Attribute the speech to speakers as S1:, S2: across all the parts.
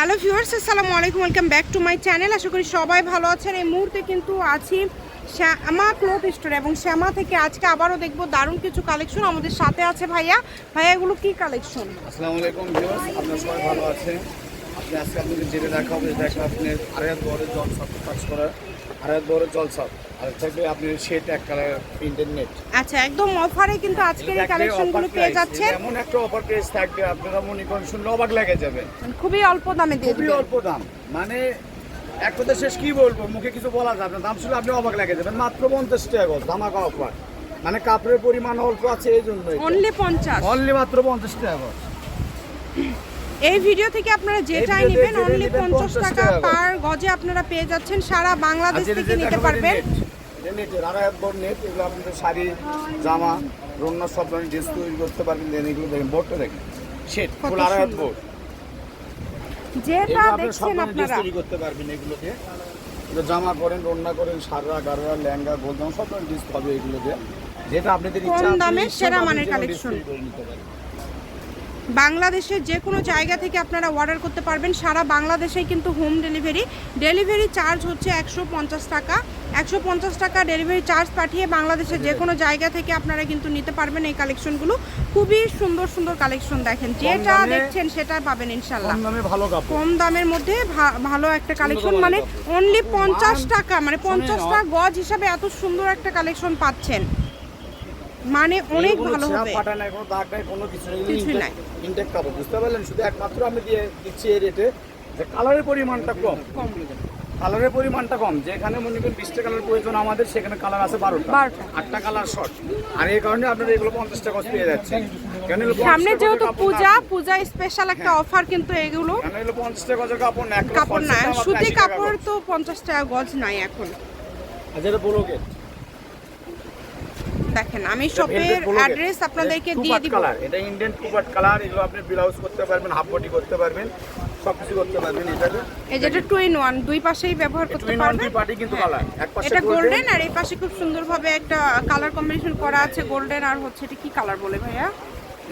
S1: Hello viewers, আসসালামু আলাইকুম, welcome back to my channel. আশা করি সবাই ভালো আছেন। এই মুহূর্তে কিন্তু আছি শ্যামা ক্লোথ স্টোর এবং শ্যামা থেকে আজকে আবারও দেখব দারুণ কিছু কালেকশন আমাদের সাথে আছে ভাইয়া। ভাইয়া, এগুলো কি কালেকশন
S2: আসসালামু আলাইকুম ভিউয়ার্স, আপনারা সবাই ভালো আছেন? আপনি আজকে আপনাদের যেটা দেখাবো দেখা আপনি আড়াইহাত বড়ের জল সাপ কাজ করা আড়াইহাত বড়ের জল সাপ আর থাকবে আপনি শেড এক কালার প্রিন্টেড নেট
S1: আচ্ছা একদম অফারে কিন্তু আজকের এই কালেকশনগুলো পেয়ে যাচ্ছেন।
S2: এমন একটা অফার প্রাইস থাকবে আপনারা মনে করেন শুনলে অবাক লেগে যাবেন
S1: খুবই অল্প দামে দিয়ে
S2: খুবই অল্প দাম। মানে এক কথা শেষ কি বলব মুখে কিছু বলা যাবে না। দাম শুনলে আপনি অবাক লেগে যাবেন। মাত্র পঞ্চাশ টাকা ধামাকা অফার মানে কাপড়ের পরিমাণ অল্প আছে এই জন্য
S1: অনলি পঞ্চাশ।
S2: অনলি মাত্র পঞ্চাশ টাকা
S1: এই ভিডিও থেকে আপনারা যেটাই নেবেন অনলি পঞ্চাশ টাকা পার গজে। আপনারা পেয়ে যাচ্ছেন সারা বাংলাদেশ থেকে নিতে পারবেন
S2: নেটের আড়াই হাত বড় নেট এগুলো আপনাদের শাড়ি জামা সব ধরনের ড্রেস তৈরি করতে পারবেন দেন এগুলো দেখেন বোর্ডটা দেখেন। শেট
S1: কত
S2: ফুল আড়াই হাত বোর্ড।
S1: যেটা দেখছেন আপনারা।
S2: তৈরি করতে পারবেন এগুলো দিয়ে এগুলো জামা করেন রন্না করেন সাররা গাররা লেহেঙ্গা গোলজামা সব ধরনের ড্রেস হবে এগুলো দিয়ে যেটা আপনাদের ইচ্ছা
S1: দামে সেরা মানের
S2: করে নিতে।
S1: বাংলাদেশের যে কোনো জায়গা থেকে আপনারা অর্ডার করতে পারবেন। সারা বাংলাদেশেই কিন্তু হোম ডেলিভারি ডেলিভারি চার্জ হচ্ছে একশো পঞ্চাশ টাকা। একশো পঞ্চাশ টাকা ডেলিভারি চার্জ পাঠিয়ে বাংলাদেশের যে কোনো জায়গা থেকে আপনারা কিন্তু নিতে পারবেন এই কালেকশনগুলো খুবই সুন্দর সুন্দর কালেকশন দেখেন। যেটা দেখছেন সেটা পাবেন ইনশাল্লাহ।
S2: কম
S1: দামের মধ্যে ভালো একটা কালেকশন মানে অনলি পঞ্চাশ টাকা মানে পঞ্চাশটা গজ হিসাবে এত সুন্দর একটা কালেকশন পাচ্ছেন। মানে অনেক ভালো হবে।
S2: ফাটা নাই কোনো দাগ নাই কোনো কিছু নেই
S1: কিছুই নাই।
S2: ইনটেক কাপড় বুঝতে পারলেন? শুধু একমাত্র আমি দিয়ে দিচ্ছি এই রেটে যে কালারের পরিমাণটা কম।
S1: কম
S2: কালারের পরিমাণটা কম যেখানে মনে করেন বিশটা কালার প্রয়োজন আমাদের সেখানে কালার আছে বারোটা। আটটা কালার শর্ট আর এই কারণে আপনারা এগুলো পঞ্চাশ টাকা পেয়ে যাচ্ছেন 50
S1: সামনে যেহেতু পূজা। পূজা স্পেশাল একটা অফার কিন্তু এগুলো।
S2: কেন এগুলো পঞ্চাশ টাকা গজের কাপড় না?
S1: কাপড় না
S2: 50 টাকা,
S1: সুতি কাপড় তো পঞ্চাশ টাকা গজ নাই এখন।
S2: যেটা বলো গেট
S1: দেখেন আমি শপের অ্যাড্রেস আপনাদেরকে দিয়ে দিব।
S2: কালার এটা ইন্ডিয়ান কুপাট কালার এগুলো আপনি ব্লাউজ করতে পারবেন হাফ বডি করতে পারবেন সব কিছু করতে পারবেন এটাতে।
S1: এই যেটা টু ইন ওয়ান দুই পাশেই ব্যবহার করতে পারবেন
S2: দুই পার্টি কিন্তু কালার এক পাশে
S1: এটা
S2: গোল্ডেন
S1: গোল্ডেন আর এই পাশে খুব সুন্দরভাবে একটা কালার কম্বিনেশন করা আছে গোল্ডেন আর হচ্ছে এটা কি কালার বলে ভাইয়া?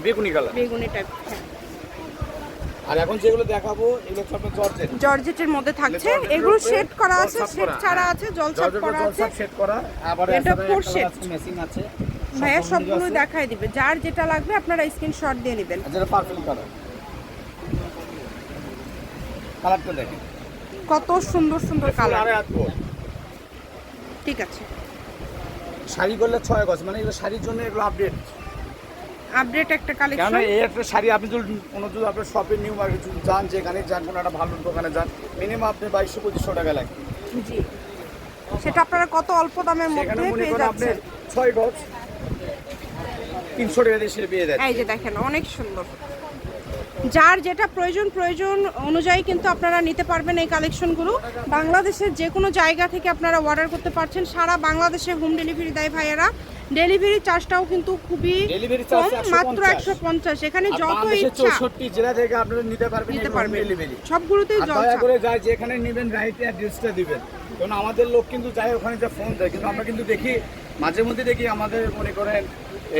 S2: বেগুনি কালার
S1: বেগুনি টাইপ
S2: আর এখন যেগুলো দেখাবো এগুলো আপনার জর্জেট।
S1: জর্জেটের মধ্যে থাকছে। এগুলো সেট করা আছে সেট ছাড়া
S2: হ্যাঁ।
S1: আছে জলছাপ
S2: জর্জেটের
S1: করা আছে।
S2: সেট করা আবার
S1: এটা four set।
S2: মেশিং আছে।
S1: ভাইয়া সবগুলো। দেখাই দিবে। যার যেটা লাগবে আপনারা স্ক্রিনশট দিয়ে নেবেন।
S2: যেটা পার্পল কালার কালারটা দেখেন।
S1: কত সুন্দর সুন্দর কালার ঠিক আছে।
S2: শাড়ি করলে ছয় গজ মানে এগুলো শাড়ির জন্য এগুলো আপডেট
S1: আপডেট একটা
S2: কেন
S1: কালেকশন
S2: এই একটা শাড়ি আপনি যদি কোনো যদি আপনার শপে নিউ মার্কেট যান যেখানে যান কোনো একটা ভালো দোকানে যান মিনিমাম আপনি বাইশশো পঁচিশশো টাকা লাগে।
S1: জি। সেটা আপনারা কত অল্প দামের মধ্যে পেয়ে
S2: আপনি
S1: যাচ্ছেন?
S2: ছয় গজ তিনশো টাকা দিয়ে সেটা পেয়ে যাচ্ছে।
S1: এই যে দেখেন অনেক সুন্দর। যার যেটা প্রয়োজন প্রয়োজন অনুযায়ী কিন্তু আপনারা নিতে পারবেন এই কালেকশনগুলো বাংলাদেশের যে কোনো জায়গা থেকে আপনারা অর্ডার করতে পারছেন। সারা বাংলাদেশে হোম ডেলিভারি দেয় ভাইয়েরা। ডেলিভারি চার্জটাও কিন্তু খুবই কম মাত্র একশো পঞ্চাশ। এখানে যত ইচ্ছা
S2: জেলা থেকে আপনারা নিতে পারবেন
S1: নিতে পারবেন। সবগুলোতেই
S2: দয়া করে যায় যেখানে নেবেন রাইট অ্যাড্রেসটা দিবেন। কারণ আমাদের লোক কিন্তু যায় ওখানে যা ফোন দেয় কিন্তু আমরা কিন্তু দেখি মাঝে মধ্যে দেখি আমাদের মনে করেন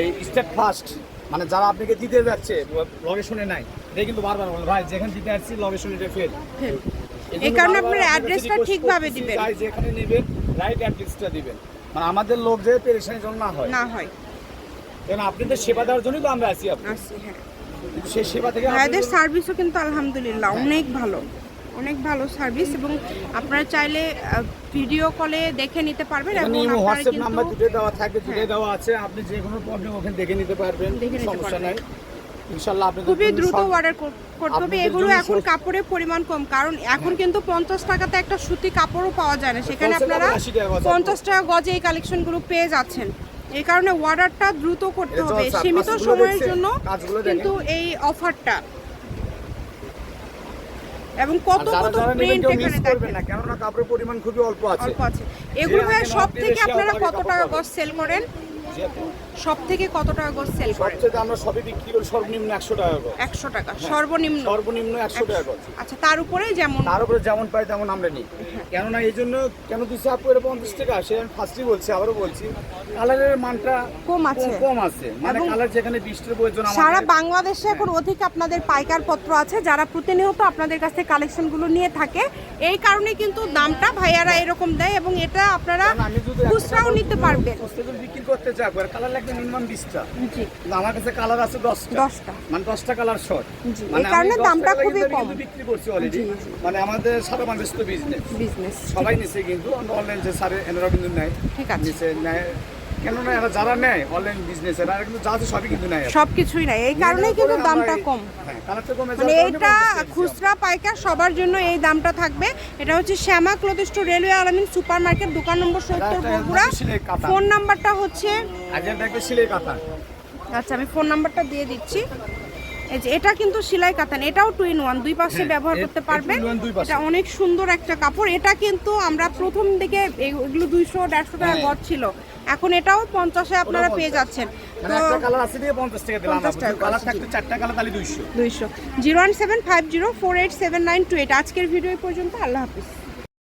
S2: এই স্টেট ফার্স্ট মানে যারা আপনাকে দিতে যাচ্ছে লোকেশনে নাই এটা কিন্তু বারবার বলে ভাই যেখানে দিতে আসছি লোকেশন এটা ফেল
S1: ফেল। এই কারণে আপনার অ্যাড্রেসটা ঠিকভাবে দিবেন।
S2: ভাই যেখানে নেবেন রাইট অ্যাড্রেসটা দিবেন। মানে আমাদের লোক যে পেরেশানির জন্য না হয়।
S1: না হয়।
S2: কারণ আপনাদের সেবা দেওয়ার জন্যই তো আমরা আছি আপনি।
S1: হ্যাঁ।
S2: সেই সেবা থেকে
S1: ভাইদের সার্ভিসও কিন্তু আলহামদুলিল্লাহ অনেক ভালো। অনেক ভালো সার্ভিস এবং আপনারা চাইলে ভিডিও কলে দেখে নিতে পারবেন এবং আপনারা
S2: হোয়াটসঅ্যাপ নাম্বার দুটোই দেওয়া থাকবে দুটোই
S1: হ্যাঁ।
S2: দেওয়া আছে। আপনি যে কোনো প্রবলেম ওখানে দেখে নিতে পারবেন সমস্যা নাই। ইনশাআল্লাহ আপনি
S1: খুবই দ্রুত অর্ডার করতে হবে। এগুলো এখন কাপড়ের পরিমাণ কম কারণ এখন কিন্তু পঞ্চাশ টাকাতে একটা সুতি কাপড়ও পাওয়া যায় না। সেখানে আপনারা
S2: কাপড় 80 টাকা
S1: পঞ্চাশ টাকা গজে এই কালেকশনগুলো পেয়ে যাচ্ছেন। এই কারণে অর্ডারটা দ্রুত করতে হবে। সীমিত সময়ের জন্য কিন্তু এই অফারটা এবং কত কত প্রিন্ট এখানে দেখেন।
S2: না কেননা কাপড়ের পরিমাণ খুবই অল্প আছে।
S1: অল্প আছে। এগুলো সব থেকে আপনারা কত টাকা। গজ সেল করেন? সব থেকে কত টাকা গজ সেল করেন?
S2: সবচেয়ে আমরা সবই বিক্রি করি সর্বনিম্ন একশো টাকা করে
S1: একশো টাকা সর্বনিম্ন?
S2: সর্বনিম্ন একশো টাকা করে
S1: আচ্ছা তার উপরে যেমন
S2: তার উপরে যেমন পাই তেমন আমরা নিই। কেননা এই জন্য কেন দিচ্ছে আপু এটা পঞ্চাশ টাকা সে আমি ফার্স্টই বলছি আবারও বলছি কালারের মানটা
S1: কম আছে।
S2: কম- আছে। মানে কালার যেখানে বিশটার প্রয়োজন
S1: সারা বাংলাদেশে এখন অধিক আপনাদের পাইকার পত্র আছে যারা প্রতিনিয়ত আপনাদের কাছ থেকে কালেকশনগুলো নিয়ে থাকে। এই কারণে কিন্তু দামটা ভাইয়ারা এরকম দেয় এবং এটা আপনারা খুচরাও নিতে পারবেন।
S2: বিক্রি করতে চাই কালার লাগবে মিনিমাম বিশটা। আমার কাছে কালার আছে দশটা।
S1: দশটা।
S2: মানে দশটা কালার শর্ট মানে
S1: কারণে দামটা খুবই কম।
S2: বিক্রি করছি অলরেডি। মানে আমাদের সারা মানুষ তো বিজনেস
S1: বিজনেস
S2: সবাই নিছে কিন্তু অনলাইন যে সারে এনারা কিন্তু নেয়।
S1: ঠিক আছে।
S2: নিছে নেয়। কেননা এরা যারা নেয় অনলাইন বিজনেস এরা কিন্তু যা আছে সবই কিন্তু নেয়
S1: সব কিছুই নাই এই কারণেই কিন্তু দামটা কম।
S2: হ্যাঁ
S1: মানে এটা। খুচরা পাইকার সবার জন্য এই দামটা থাকবে। এটা হচ্ছে Shyama cloth railway Alamin super market দোকান নম্বর সত্তর বগুড়া। ফোন নাম্বারটা হচ্ছে আচ্ছা আমি ফোন নাম্বারটা দিয়ে দিচ্ছি। এটা কিন্তু সেলাই কাতান এটাও টু ইন ওয়ান দুই পাশে
S2: হ্যাঁ,
S1: ব্যবহার করতে পারবেন। এটা অনেক সুন্দর একটা কাপড়। এটা কিন্তু আমরা প্রথম দিকে এগুলো দুইশো দেড়শো টাকা
S2: হ্যাঁ।
S1: গজ ছিল। এখন এটাও পঞ্চাশে আপনারা পেয়ে যাচ্ছেন।
S2: মানে
S1: তো
S2: একটা কালার আছে দিয়ে পঞ্চাশ টাকা দিলাম
S1: 50 টাকা।
S2: কালার
S1: আছে,
S2: থাকতে কালার তাহলে দুইশো।
S1: দুইশো। Zero one seven five zero four eight seven nine two eight. আজকের ভিডিও পর্যন্ত। আল্লাহ হাফিজ।